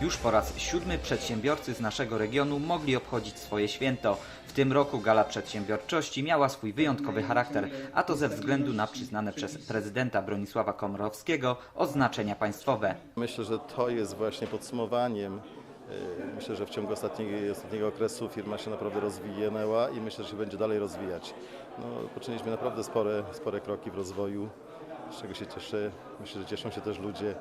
Już po raz siódmy przedsiębiorcy z naszego regionu mogli obchodzić swoje święto. W tym roku Gala Przedsiębiorczości miała swój wyjątkowy charakter, a to ze względu na przyznane przez prezydenta Bronisława Komorowskiego oznaczenia państwowe. Myślę, że to jest właśnie podsumowaniem. Yy, Myślę, że w ciągu ostatniego, ostatniego okresu firma się naprawdę rozwinęła i myślę, że się będzie dalej rozwijać. No, poczyniliśmy naprawdę spore, spore kroki w rozwoju, z czego się cieszę. Myślę, że cieszą się też ludzie,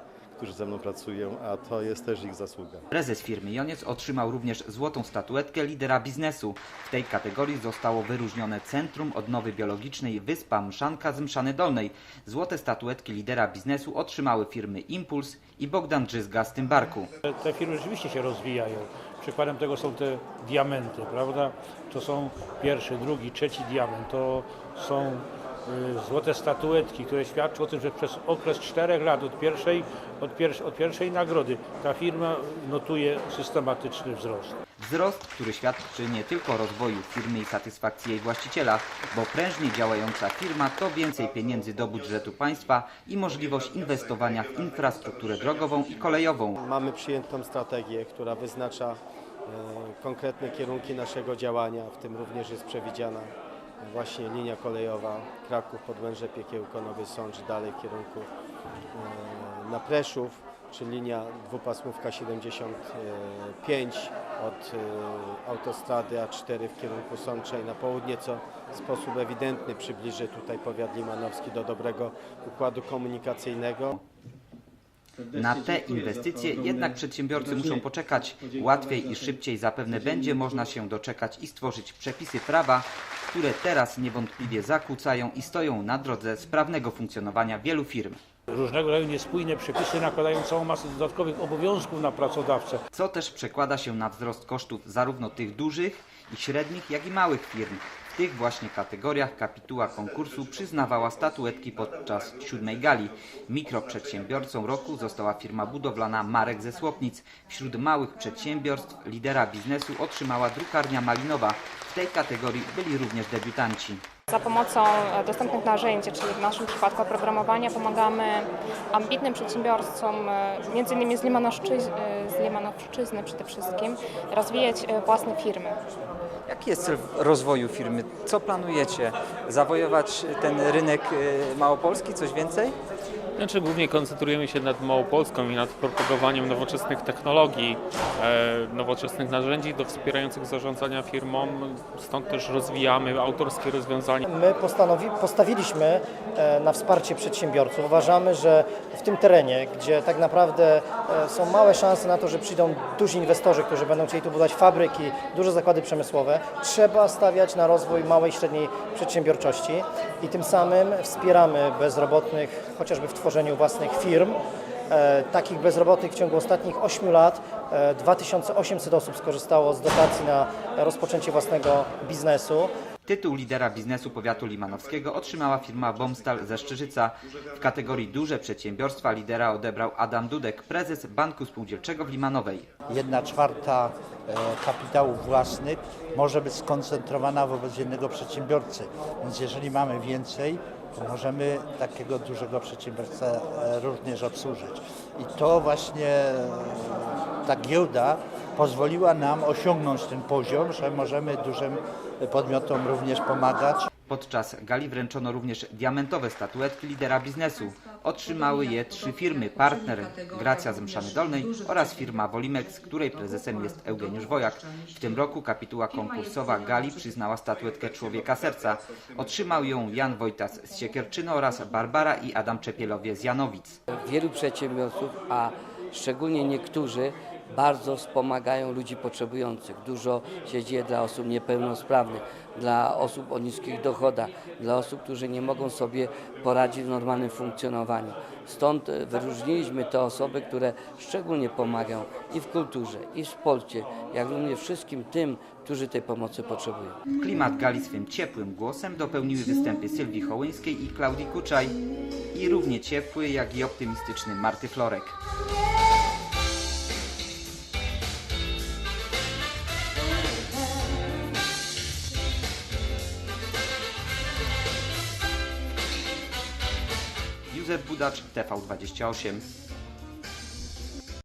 którzy ze mną pracują, a to jest też ich zasługa. Prezes firmy Joniec otrzymał również złotą statuetkę lidera biznesu. W tej kategorii zostało wyróżnione Centrum Odnowy Biologicznej Wyspa Mszanka z Mszany Dolnej. Złote statuetki lidera biznesu otrzymały firmy Impuls i Bogdan Drzyzga z Tymbarku. Te- Te firmy rzeczywiście się rozwijają. Przykładem tego są te diamenty, prawda? To są pierwszy, drugi, trzeci diament. To są złote statuetki, które świadczą o tym, że przez okres czterech lat od pierwszej, od, piers od pierwszej nagrody ta firma notuje systematyczny wzrost. Wzrost, który świadczy nie tylko o rozwoju firmy i satysfakcji jej właściciela, bo prężnie działająca firma to więcej pieniędzy do budżetu państwa i możliwość inwestowania w infrastrukturę drogową i kolejową. Mamy przyjętą strategię, która wyznacza e, konkretne kierunki naszego działania, w tym również jest przewidziana właśnie linia kolejowa Kraków, Podłęże, Piekiełko, Nowy Sącz, dalej w kierunku e, na Preszów, czy linia dwupasmówka 75 od e, autostrady A4 w kierunku Sącza i na południe, co w sposób ewidentny przybliży tutaj powiat limanowski do dobrego układu komunikacyjnego. Na te inwestycje jednak przedsiębiorcy muszą poczekać. Łatwiej i szybciej zapewne będzie można się doczekać i stworzyć przepisy prawa, które teraz niewątpliwie zakłócają i stoją na drodze sprawnego funkcjonowania wielu firm. Różnego rodzaju niespójne przepisy nakładają całą masę dodatkowych obowiązków na pracodawcę. co też przekłada się na wzrost kosztów zarówno tych dużych i średnich, jak i małych firm. W tych właśnie kategoriach kapituła konkursu przyznawała statuetki podczas siódmej gali. Mikroprzedsiębiorcą roku została firma budowlana Marek ze Słopnic. Wśród małych przedsiębiorstw lidera biznesu otrzymała drukarnia Malinowa. W tej kategorii byli również debiutanci. Za pomocą e, dostępnych narzędzi, czyli w naszym przypadku oprogramowania, pomagamy ambitnym przedsiębiorcom, e, między innymi z Limanowszczyzny, z Limanowszczyzny przede wszystkim, rozwijać e, własne firmy. Jaki jest cel rozwoju firmy? Co planujecie? Zawojować ten rynek małopolski? Coś więcej? Znaczy głównie koncentrujemy się nad Małopolską i nad propagowaniem nowoczesnych technologii, e, nowoczesnych narzędzi do wspierających zarządzania firmą. Stąd też rozwijamy autorskie rozwiązania. My postanowi, postawiliśmy e, na wsparcie przedsiębiorców. Uważamy, że w tym terenie, gdzie tak naprawdę e, są małe szanse na to, że przyjdą duzi inwestorzy, którzy będą chcieli tu budować fabryki, duże zakłady przemysłowe, trzeba stawiać na rozwój małej i średniej przedsiębiorczości i tym samym wspieramy bezrobotnych chociażby w tworzeniu własnych firm. E, Takich bezrobotnych w ciągu ostatnich 8 lat e, 2800 osób skorzystało z dotacji na rozpoczęcie własnego biznesu. Tytuł lidera biznesu powiatu limanowskiego otrzymała firma Bomstal ze Szczyżyca. W kategorii duże przedsiębiorstwa lidera odebrał Adam Dudek, prezes Banku Spółdzielczego w Limanowej. jedna czwarta e, kapitałów własnych może być skoncentrowana wobec jednego przedsiębiorcy. Więc jeżeli mamy więcej, to możemy takiego dużego przedsiębiorcę e, również obsłużyć. I to właśnie e, ta giełda pozwoliła nam osiągnąć ten poziom, że możemy dużym podmiotom również pomagać. Podczas gali wręczono również diamentowe statuetki lidera biznesu. Otrzymały je trzy firmy, partner Gracja z Mszany Dolnej oraz firma Wolimex, której prezesem jest Eugeniusz Wojak. W tym roku kapituła konkursowa gali przyznała statuetkę Człowieka Serca. Otrzymał ją Jan Wojtas z Siekierczyny oraz Barbara i Adam Czepielowie z Janowic. wielu przedsiębiorców, a szczególnie niektórzy bardzo wspomagają ludzi potrzebujących. Dużo się dzieje dla osób niepełnosprawnych, dla osób o niskich dochodach, dla osób, którzy nie mogą sobie poradzić w normalnym funkcjonowaniu. Stąd e, wyróżniliśmy te osoby, które szczególnie pomagają i w kulturze, i w sporcie, jak również wszystkim tym, którzy tej pomocy potrzebują. Klimat gali swym ciepłym głosem dopełniły występy Sylwii Hołyńskiej i Klaudii Kuczaj i równie ciepły, jak i optymistyczny Marty Florek. Józef Budacz, TV28.